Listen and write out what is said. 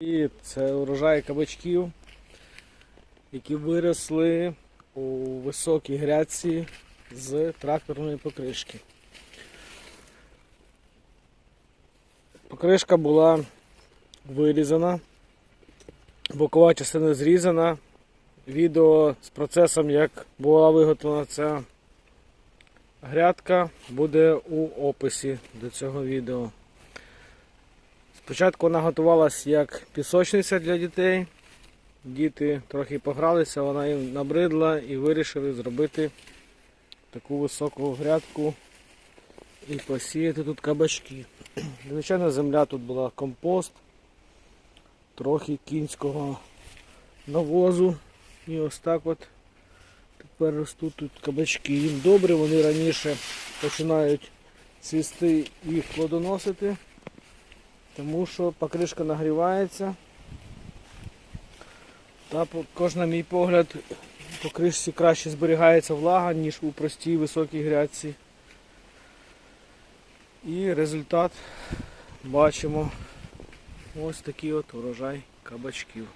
І це урожай кабачків, які виросли у високій грядці з тракторної покришки. Покришка була вирізана, бокова частина зрізана. Відео з процесом, як була виготовлена ця грядка, буде у описі до цього відео. Спочатку вона готувалась як пісочниця для дітей. Діти трохи погралися, вона їм набридла і вирішили зробити таку високу грядку і посіяти тут кабачки. Звичайно, земля тут була компост, трохи кінського навозу. І ось так от тепер ростуть тут кабачки. Їм добре, вони раніше починають цвісти і плодоносити. Тому що покришка нагрівається. Та кожна мій погляд, по кришці краще зберігається влага, ніж у простій високій грядці. І результат бачимо ось такий от урожай кабачків.